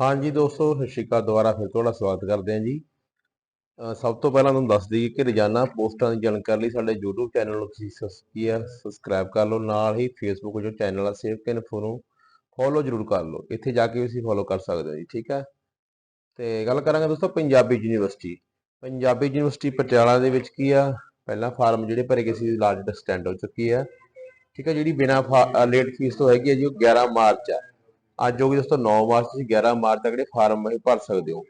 ਹਾਂਜੀ ਦੋਸਤੋ, ਸਤਿ ਸ਼੍ਰੀ ਅਕਾਲ ਦੁਬਾਰਾ ਫਿਰ ਤੁਹਾਡਾ ਸਵਾਗਤ ਕਰਦੇ ਹਾਂ ਜੀ। ਸਭ ਤੋਂ ਪਹਿਲਾਂ ਤੁਹਾਨੂੰ ਦੱਸ ਦਈਏ ਕਿ ਰੋਜ਼ਾਨਾ ਪੋਸਟਾਂ ਦੀ ਜਾਣਕਾਰੀ ਲਈ ਸਾਡੇ YouTube ਚੈਨਲ ਨੂੰ ਤੁਸੀਂ ਸਬਸ- ਕੀ ਹੈ ਸਬਸਕ੍ਰਾਈਬ ਕਰ ਲਓ। ਨਾਲ ਹੀ Facebook ਜੋ ਚੈਨਲ ਆ ਸੇਵ ਕੇ ਇਨਫੋ ਨੂੰ ਫੋਲੋ ਜ਼ਰੂਰ ਕਰ ਲਓ। ਇੱਥੇ ਜਾ ਕੇ ਵੀ ਤੁਸੀਂ ਫੋਲੋ ਕਰ ਸਕਦੇ ਹੋ ਜੀ, ਠੀਕ ਹੈ ਤੇ ਗੱਲ ਕਰਾਂਗੇ ਦੋਸਤੋ ਪੰਜਾਬੀ ਯੂਨੀਵਰਸਿਟੀ। ਪੰਜਾਬੀ ਯੂਨੀਵਰਸਿਟੀ ਪਟਿਆਲਾ ਦੇ ਵਿੱਚ ਕੀ ਆ? ਪਹਿਲਾ ਫਾਰਮ ਜਿਹੜੇ ਭਰੇ ਗਏ ਸੀ ਲਾਰਜ ਐਕਸਟੈਂਡ ਹੋ ਚੁੱਕੀ ਆ। ਠੀਕ ਹੈ ਜਿਹੜੀ ਬਿਨਾ ਲੇਟ ਫੀਸ ਤੋਂ ਹੈਗੀ ਹੈ ਜੀ, ਉਹ 11 ਮਾਰਚ ਆ। ਅੱਜ ਹੋ ਗਈ ਦੋਸਤੋ 9 ਮਾਰਚ ਤੁਸੀਂ 11 ਮਾਰਚ ਤੱਕ ਜਿਹੜੇ ਫਾਰਮ ਇਹ ਭਰ ਸਕਦੇ ਹੋ।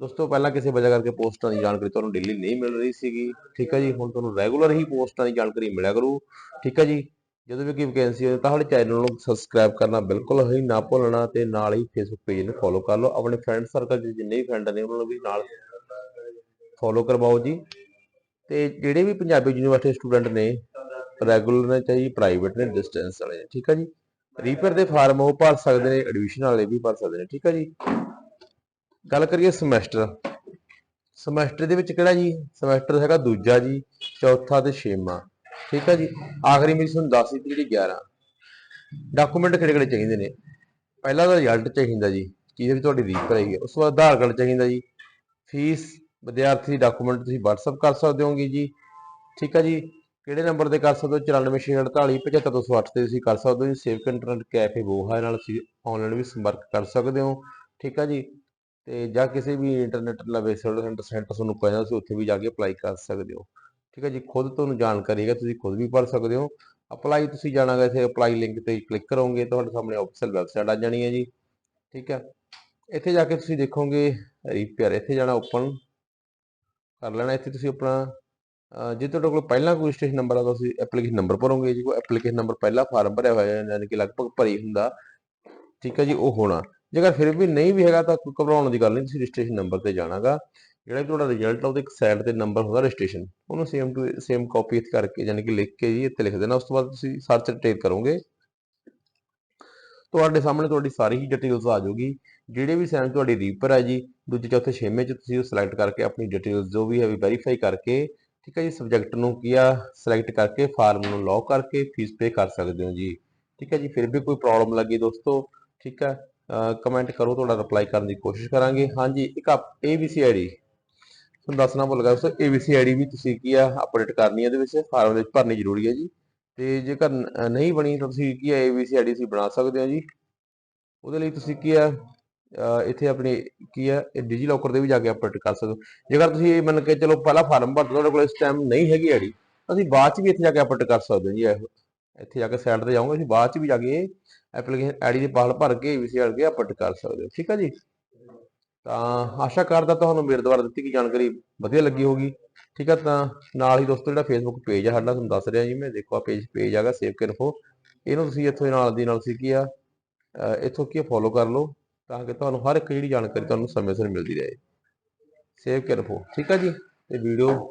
ਦੋਸਤੋ ਪਹਿਲਾਂ ਕਿਸੇ ਵਜ੍ਹਾ ਕਰਕੇ ਪੋਸਟਾਂ ਦੀ ਜਾਣਕਾਰੀ ਤੁਹਾਨੂੰ ਡੇਲੀ ਨਹੀਂ ਮਿਲ ਰਹੀ ਸੀਗੀ। ਠੀਕ ਹੈ ਜੀ, ਹੁਣ ਤੁਹਾਨੂੰ ਰੈਗੂਲਰ ਹੀ ਪੋਸਟਾਂ ਦੀ ਜਾਣਕਾਰੀ ਮਿਲਿਆ ਕਰੂ। ਠੀਕ ਹੈ ਜੀ, ਜਦੋਂ ਵੀ ਕੋਈ ਵੈਕੈਂਸੀ ਹੋਵੇ ਤਾਂ ਸਾਡੇ ਚੈਨਲ ਨੂੰ ਸਬਸਕ੍ਰਾਈਬ ਕਰਨਾ ਬਿਲਕੁਲ ਹੀ ਨਾ ਭੁੱਲਣਾ ਤੇ ਨਾਲ ਹੀ ਫੇਸਬੁੱਕ ਪੇਜ ਨੂੰ ਫੋਲੋ ਕਰ ਲਓ। ਆਪਣੇ ਫਰੈਂਡ ਸਰਕਲ 'ਚ ਜਿੰਨੇ ਵੀ ਫਰੈਂਡ ਨੇ, ਉਹਨਾਂ ਨੂੰ ਵੀ ਨਾਲ ਫੋਲੋ ਕਰਵਾਓ ਜੀ। ਤੇ ਜਿਹੜੇ ਵੀ ਪੰਜਾਬੀ ਯੂਨੀਵਰਸਿਟੀ ਸਟੂਡੈਂਟ ਨੇ ਰੈਗੂਲਰ ਨੇ ਚਾਹੀ ਪ੍ਰਾਈਵੇਟ ਨੇ ਡਿਸਟੈਂਸ ਵਾਲੇ ਨੇ, ਠੀਕ ਹੈ ਜੀ। ਰੀਪਰ ਦੇ ਫਾਰਮ ਉਹ ਭਰ ਸਕਦੇ ਨੇ ਐਡਮਿਸ਼ਨ ਵਾਲੇ ਵੀ ਭਰ ਸਕਦੇ ਨੇ, ਠੀਕ ਹੈ ਜੀ? ਗੱਲ ਕਰੀਏ ਸਮੈਸਟਰ। ਸਮੈਸਟਰ ਦੇ ਵਿੱਚ ਕਿਹੜਾ ਜੀ? ਸਮੈਸਟਰ ਹੈਗਾ ਦੂਜਾ ਜੀ, ਚੌਥਾ ਤੇ ਛੇਵਾਂ, ਠੀਕ ਹੈ ਜੀ? ਆਖਰੀ ਮੇਰੀ ਤੁਹਾਨੂੰ ਦੱਸ ਦਿੱਤੀ ਜਿਹੜੀ 11 ਡਾਕੂਮੈਂਟ ਕਿਹੜੇ ਕਿਹੜੇ ਚਾਹੀਦੇ ਨੇ? ਪਹਿਲਾ ਤਾਂ ਰਿਜ਼ਲਟ ਚਾਹੀਦਾ ਜੀ, ਜਿਹਦੇ ਵਿੱਚ ਤੁਹਾਡੀ ਰੀਪਰ ਹੈਗੀ ਹੈ। ਉਸ ਤੋਂ ਬਾਅਦ ਆਧਾਰ ਕਾਰਡ ਚਾਹੀਦਾ ਜੀ। ਫੀਸ, ਵਿਦਿਆਰਥੀ ਡਾਕੂਮੈਂਟ ਤੁਸੀਂ WhatsApp ਕਰ ਸਕਦੇ ਹੋਗੇ ਜੀ, ਠੀਕ ਹੈ ਜੀ? ਕਿਹੜੇ ਨੰਬਰ ਤੇ ਕਰ ਸਕਦੇ ਹੋ? 9448 75208 ਤੇ ਤੁਸੀਂ ਕਰ ਸਕਦੇ ਹੋ ਜੀ। ਸੇਵਕ ਇੰਟਰਨੈਟ ਕੈਫੇ ਬੋਹਾ ਨਾਲ ਤੁਸੀਂ ਆਨਲਾਈਨ ਵੀ ਸੰਪਰਕ ਕਰ ਸਕਦੇ ਹੋ। ਠੀਕ ਆ ਜੀ? ਤੇ ਜਾਂ ਕਿਸੇ ਵੀ ਇੰਟਰਨੈਟ ਲਵੇ ਸੈਂਟਰ ਸੈਂਟਰ ਤੁਹਾਨੂੰ ਪੈਣਾ ਤੁਸੀਂ ਉੱਥੇ ਵੀ ਜਾ ਕੇ ਅਪਲਾਈ ਕਰ ਸਕਦੇ ਹੋ। ਠੀਕ ਹੈ ਜੀ? ਖੁਦ ਤੁਹਾਨੂੰ ਜਾਣਕਾਰੀ ਹੈ ਤੁਸੀਂ ਖੁਦ ਵੀ ਭਰ ਸਕਦੇ ਹੋ। ਅਪਲਾਈ ਤੁਸੀਂ ਜਾਣਾਗਾ ਇੱਥੇ ਅਪਲਾਈ ਲਿੰਕ ਤੇ ਕਲਿੱਕ ਕਰੋਗੇ, ਤੁਹਾਡੇ ਸਾਹਮਣੇ ਆਫੀਸ਼ੀਅਲ ਵੈਬਸਾਈਟ ਆ ਜਾਣੀ ਹੈ ਜੀ। ਠੀਕ ਹੈ ਇੱਥੇ ਜਾ ਕੇ ਤੁਸੀਂ ਦੇਖੋਗੇ ਰੀਪੇਅਰ ਇੱਥੇ ਜਾਣਾ ਓਪਨ ਕਰ ਲੈਣਾ, ਇੱਥੇ ਤੁਸੀਂ ਆਪਣਾ ਜੇ ਤੁਹਾਡੇ ਕੋਲ ਪਹਿਲਾਂ ਕੋਈ ਰਜਿਸਟ੍ਰੇਸ਼ਨ ਨੰਬਰ ਆ, ਤਾਂ ਤੁਸੀਂ ਐਪਲੀਕੇਸ਼ਨ ਨੰਬਰ ਭਰੋਗੇ ਜੀ। ਕੋਈ ਐਪਲੀਕੇਸ਼ਨ ਨੰਬਰ ਪਹਿਲਾਂ ਫਾਰਮ ਭਰਿਆ ਹੋਇਆ ਯਾਨੀ ਕਿ ਲਗਭਗ ਭਰੀ ਹੁੰਦਾ। ਠੀਕ ਹੈ ਜੀ, ਉਹ ਹੋਣਾ। ਜੇਕਰ ਫਿਰ ਵੀ ਨਹੀਂ ਵੀ ਹੈਗਾ, ਤਾਂ ਘਬਰਾਉਣ ਦੀ ਗੱਲ ਨਹੀਂ, ਤੁਸੀਂ ਰਜਿਸਟ੍ਰੇਸ਼ਨ ਨੰਬਰ ਤੇ ਜਾਣਾਗਾ। ਜਿਹੜਾ ਵੀ ਤੁਹਾਡਾ ਰਿਜ਼ਲਟ ਆ, ਉਹਦੇ ਇੱਕ ਸਾਈਡ ਤੇ ਨੰਬਰ ਹੁੰਦਾ ਰਜਿਸਟ੍ਰੇਸ਼ਨ ਉਹਨੂੰ ਸੇਮ ਟੂ ਸੇਮ ਕਾਪੀ ਇੱਥੇ ਕਰਕੇ, ਯਾਨੀ ਕਿ ਲਿਖ ਕੇ ਜੀ, ਇੱਥੇ ਲਿਖ ਦੇਣਾ। ਉਸ ਤੋਂ ਬਾਅਦ ਤੁਸੀਂ ਸਰਚ ਟੇਕ ਕਰੋਗੇ। ਤੁਹਾਡੇ ਸਾਹਮਣੇ ਤੁਹਾਡੀ ਸਾਰੀ ਹੀ ਡਿਟੇਲਸ ਆ ਜਾਊਗੀ। ਜਿਹੜੇ ਵੀ ਸੈਮ ਤੁਹਾਡੀ ਰੀਪਰ ਹੈ ਜੀ, ਦੂਜੇ, ਚੌਥੇ, ਛੇਵੇਂ ਚ ਤੁਸੀਂ ਉਹ ਸਿਲੈਕਟ ਕਰਕੇ ਆਪਣੀ ਡਿਟੇਲਸ ਜੋ ਵੀ ਹੈ, ਵੀ ਵੈਰੀਫਾਈ ਕਰਕੇ ਠੀਕ ਹੈ ਜੀ ਸਬਜੈਕਟ ਨੂੰ ਕੀ ਆ ਸਿਲੈਕਟ ਕਰਕੇ ਫਾਰਮ ਨੂੰ ਲੌਕ ਕਰਕੇ ਫੀਸ ਪੇ ਕਰ ਸਕਦੇ ਹੋ ਜੀ। ਠੀਕ ਹੈ ਜੀ, ਫਿਰ ਵੀ ਕੋਈ ਪ੍ਰੋਬਲਮ ਲੱਗੀ ਦੋਸਤੋ, ਠੀਕ ਹੈ ਕਮੈਂਟ ਕਰੋ, ਤੁਹਾਡਾ ਰਿਪਲਾਈ ਕਰਨ ਦੀ ਕੋਸ਼ਿਸ਼ ਕਰਾਂਗੇ। ਹਾਂਜੀ, ਇੱਕ ABC ਆਈਡੀ ਤੁਹਾਨੂੰ ਦੱਸਣਾ ਭੁੱਲ ਗਿਆ ਦੋਸਤੋ ABC ਆਈਡੀ ਵੀ ਤੁਸੀਂ ਕੀ ਆ ਅਪਡੇਟ ਕਰਨੀ ਹੈ ਇਹਦੇ ਵਿੱਚ ਫਾਰਮ ਦੇ ਵਿੱਚ ਭਰਨੀ ਜ਼ਰੂਰੀ ਹੈ ਜੀ। ਤੇ ਜੇਕਰ ਨਹੀਂ ਬਣੀ ਤਾਂ ਤੁਸੀਂ ਕੀ ਆ ABC ਆਈਡੀ ਤੁਸੀਂ ਬਣਾ ਸਕਦੇ ਹੋ ਜੀ। ਉਹਦੇ ਲਈ ਤੁਸੀਂ ਕੀ ਆ ਇੱਥੇ ਆਪਣੀ ਕੀ ਹੈ, ਇਹ ਡਿਜੀ ਲੋਕਰ ਦੇ ਵੀ ਜਾ ਕੇ ਅਪਡੇਟ ਕਰ ਸਕਦੇ ਹੋ। ਜੇਕਰ ਤੁਸੀਂ ਇਹ ਮੰਨ ਕੇ ਚਲੋ ਪਹਿਲਾਂ ਫਾਰਮ ਭਰਦੇ ਤੁਹਾਡੇ ਕੋਲ ਇਸ ਟਾਈਮ ਨਹੀਂ ਹੈਗੀ ਆਈਡੀ ਅਸੀਂ ਬਾਅਦ ਚ ਵੀ ਇੱਥੇ ਜਾ ਕੇ ਅਪਡੇਟ ਕਰ ਸਕਦੇ ਹਾਂ ਜੀ ਇਹੋ। ਇੱਥੇ ਜਾ ਕੇ ਸਾਈਡ ਤੇ ਜਾਓਗੇ ਅਸੀਂ ਬਾਅਦ ਚ ਵੀ ਜਾ ਕੇ ਐਪਲੀਕੇਸ਼ਨ ਆਈਡੀ ਦੇ ਪਾਲ ਭਰ ਕੇ ABC ਆਈਡੀ ਕੇ ਅਪਡੇਟ ਕਰ ਸਕਦੇ ਹੋ। ਠੀਕ ਹੈ ਜੀ? ਤਾਂ ਆਸ਼ਾ ਕਰਦਾ ਤੁਹਾਨੂੰ ਮੇਰੇ ਦੁਆਰਾ ਦਿੱਤੀ ਗਈ ਜਾਣਕਾਰੀ ਵਧੀਆ ਲੱਗੀ ਹੋਗੀ ਠੀਕ ਹੈ ਤਾਂ ਨਾਲ ਹੀ ਦੋਸਤੋ, ਜਿਹੜਾ ਫੇਸਬੁੱਕ ਪੇਜ ਹੈ ਸਾਡਾ, ਤੁਹਾਨੂੰ ਦੱਸ ਰਿਹਾ ਜੀ ਮੈਂ, ਦੇਖੋ ਆ ਪੇਜ ਪੇਜ ਹੈਗਾ ਸੇਵ ਕੇ ਰੱਖੋ ਇਹਨੂੰ ਤੁਸੀਂ ਇੱਥੋਂ ਨਾਲ ਦੀ ਨਾਲ ਸੀ ਕੀ ਆ ਇੱਥੋਂ ਕੀ ਫੋਲੋ ਕਰ ਲਓ। ਤਾਂ ਕਿ ਤੁਹਾਨੂੰ ਹਰ ਇੱਕ ਜਿਹੜੀ ਜਾਣਕਾਰੀ ਤੁਹਾਨੂੰ ਸਮੇਂ ਸਿਰ ਮਿਲਦੀ ਰਹੇ। ਸੇਵ ਕੇ ਰੱਖੋ ਠੀਕ ਹੈ ਜੀ? ਤੇ ਵੀਡੀਓ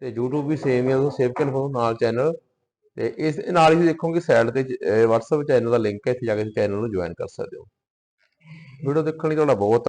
ਤੇ YouTube ਵੀ ਸੇਮ ਹੀ ਆ ਉਹ ਸੇਵ ਕੇ ਰੱਖੋ ਨਾਲ ਚੈਨਲ ਤੇ ਇਸ ਨਾਲ ਹੀ ਦੇਖੋਗੇ ਸਾਈਡ ਤੇ ਅਹ WhatsApp ਚੈਨਲ ਦਾ ਲਿੰਕ ਹੈ, ਇੱਥੇ ਜਾ ਕੇ ਚੈਨਲ ਨੂੰ ਜੁਆਇਨ ਕਰ ਸਕਦੇ ਹੋ। ਵੀਡੀਓ ਦੇਖਣ ਲਈ ਤੁਹਾਡਾ ਬਹੁਤ